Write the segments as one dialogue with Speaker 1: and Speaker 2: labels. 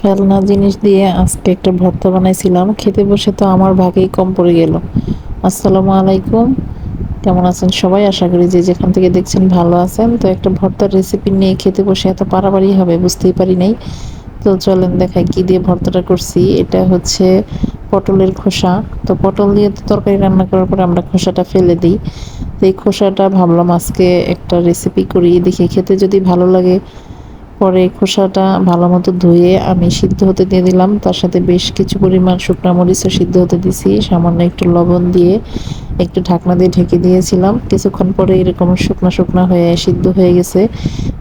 Speaker 1: ফেলনা জিনিস দিয়ে আজকে একটা ভর্তা বানাইছিলাম। খেতে বসে তো আমার ভাগেই কম পড়ে গেল। আসসালামু আলাইকুম। কেমন আছেন সবাই? আশা করি যে যেখান থেকে দেখছেন ভালো আছেন। তো একটা ভর্তার রেসিপি নিয়ে খেতে বসে এত পারাবাড়ি হবে, বুঝতেই পারি নাই। তো চলেন দেখাই কি দিয়ে ভর্তাটা করছি। এটা হচ্ছে পটলের খোসা। তো পটল দিয়ে তো তরকারি রান্না করার পরে আমরা খোসাটা ফেলে দিই। তো এই খোসাটা ভাবলাম আজকে একটা রেসিপি করি। দেখি খেতে যদি ভালো লাগে পরে খোসাটা ভালো মতো ধুয়ে আমি সিদ্ধ হতে দিয়ে দিলাম। তার সাথে বেশ কিছু পরিমাণ শুকনা মরিচও সিদ্ধ হতে দিছি। সামান্য একটু লবণ দিয়ে একটু ঢাকনা দিয়ে ঢেকে দিয়েছিলাম। কিছুক্ষণ পরে এরকম শুকনা শুকনা হয়ে সিদ্ধ হয়ে গেছে।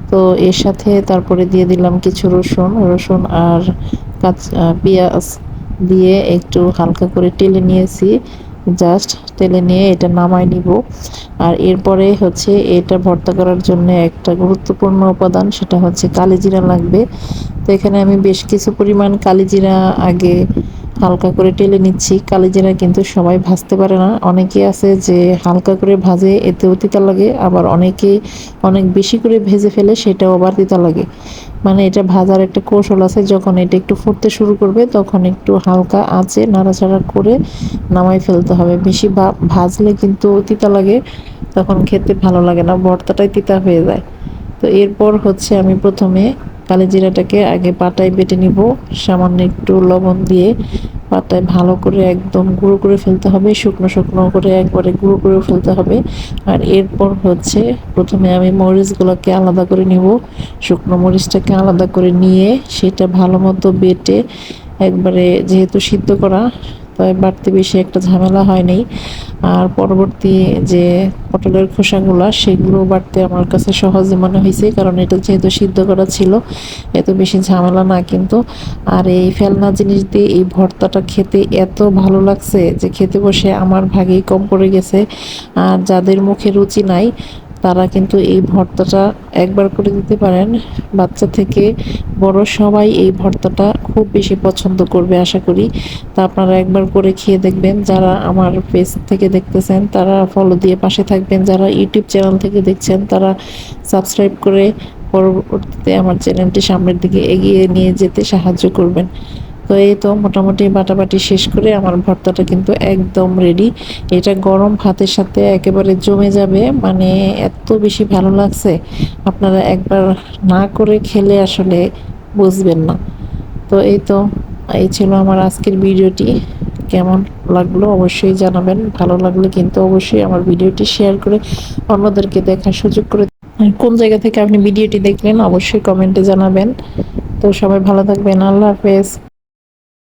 Speaker 1: তো এর সাথে তারপরে দিয়ে দিলাম কিছু রসুন। রসুন আর কাঁচা পেঁয়াজ দিয়ে একটু হালকা করে টেলে নিয়েছি। জাস্ট তেলে নিয়ে এটা নামাই নিব। আর এরপরে হচ্ছে এটা ভর্তা করার জন্য একটা গুরুত্বপূর্ণ উপাদান, সেটা হচ্ছে কালিজিরা লাগবে। তো এখানে আমি বেশ কিছু পরিমাণ কালিজিরা আগে হালকা করে টেলে নিচ্ছি। কালিজিরা কিন্তু সবাই ভাজতে পারে না। অনেকে আছে যে হালকা করে ভাজে, এতেও তিতা লাগে। আবার অনেকে অনেক বেশি করে ভেজে ফেলে, সেটাও আবার তিতা লাগে। মানে এটা ভাজার একটা কৌশল আছে, যখন এটা একটু ফুটতে শুরু করবে, তখন একটু হালকা আঁচে নাড়াচাড়া করে নামাই ফেলতে হবে। বেশি ভাজলে কিন্তু তিতা লাগে, তখন খেতে ভালো লাগে না, ভর্তাটাই তিতা হয়ে যায়। তো এরপর হচ্ছে আমি প্রথমে কালিজিরাটাকে আগে পাটায় বেটে নিব। সামান্য একটু লবণ দিয়ে পাতায় ভালো করে একদম গুঁড়ো করে ফেলতে হবে, শুকনো শুকনো করে একবারে গুঁড়ো করে ফেলতে হবে। আর এরপর হচ্ছে প্রথমে আমি মরিচগুলোকে আলাদা করে নিব। শুকনো মরিচটাকে আলাদা করে নিয়ে সেটা ভালো মতো বেটে একবারে যেহেতু সিদ্ধ করা তাই বাড়তে বেশি একটা ঝামেলা হয়নি। আর পরবর্তী যে পটলের খোসাগুলো সেগুলো বাড়তে আমার কাছে সহজে মনে হয়েছে কারণ এটা যেহেতু সিদ্ধ করা ছিল, এত বেশি ঝামেলা না কিন্তু। আর এই ফেলনা জিনিস দিয়ে এই ভর্তাটা খেতে এত ভালো লাগছে যে খেতে বসে আমার ভাগেই কম পড়ে গেছে। আর যাদের মুখে রুচি নাই তারা কিন্তু এই ভর্তাটা একবার করে দিতে পারেন। বাচ্চা থেকে বড় সবাই এই ভর্তাটা খুব বেশি পছন্দ করবে, আশা করি। তা আপনারা একবার করে খেয়ে দেখবেন। যারা আমার পেজ থেকে দেখতেছেন, তারা ফলো দিয়ে পাশে থাকবেন। যারা ইউটিউব চ্যানেল থেকে দেখছেন, তারা সাবস্ক্রাইব করে পরবর্তীতে আমার চ্যানেলটি সামনের দিকে এগিয়ে নিয়ে যেতে সাহায্য করবেন। তো এই তো মোটামুটি বাটাবাটি শেষ করে আমার ভর্তাটা কিন্তু একদম রেডি এটা গরম ভাতের সাথে একেবারে জমে যাবে মানে এত বেশি ভালো লাগছে, আপনারা একবার না করে খেলে আসলে বুঝবেন না। তো এই তো, এই ছিল আমার আজকের ভিডিওটি। কেমন লাগল অবশ্যই জানাবেন, ভালো লাগলে কিন্তু অবশ্যই আমার ভিডিওটি শেয়ার করে অন্যদেরকে দেখার সুযোগ করে কোন জায়গা থেকে আপনি ভিডিওটি দেখলেন অবশ্যই কমেন্টে জানাবেন। তো সবাই ভালো থাকবেন, আল্লাহ হাফেজ।